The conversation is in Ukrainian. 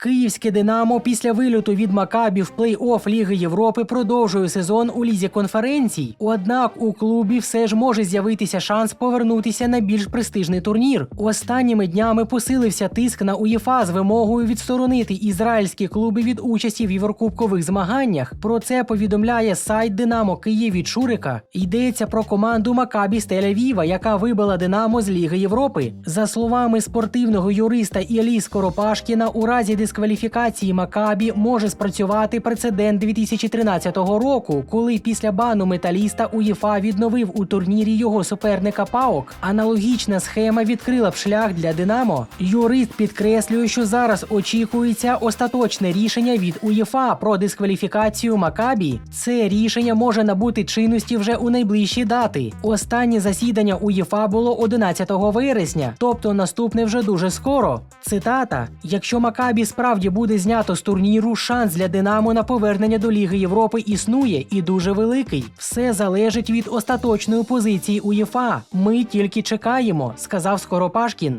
Київське Динамо після вильоту від Макабі в плей-офф Ліги Європи продовжує сезон у лізі конференцій. Однак у клубі все ж може з'явитися шанс повернутися на більш престижний турнір. Останніми днями посилився тиск на УЄФА з вимогою відсторонити ізраїльські клуби від участі в єврокубкових змаганнях. Про це повідомляє сайт Динамо Київ від Шурика. Йдеться про команду Макабі з Тель-Авіва, яка вибила Динамо з Ліги Європи. За словами спортивного юриста Іллі Скоропашкіна, у разі дискваліфікації Макабі може спрацювати прецедент 2013 року, коли після бану металіста УЄФА відновив у турнірі його суперника ПАОК. Аналогічна схема відкрила б шлях для Динамо. Юрист підкреслює, що зараз очікується остаточне рішення від УЄФА про дискваліфікацію Макабі. Це рішення може набути чинності вже у найближчі дати. Останнє засідання УЄФА було 11 вересня, тобто наступне вже дуже скоро. Цитата: якщо Макабі справді буде знято з турніру, шанс для Динамо на повернення до Ліги Європи існує і дуже великий. Все залежить від остаточної позиції УЄФА. Ми тільки чекаємо, сказав Скоропашкін.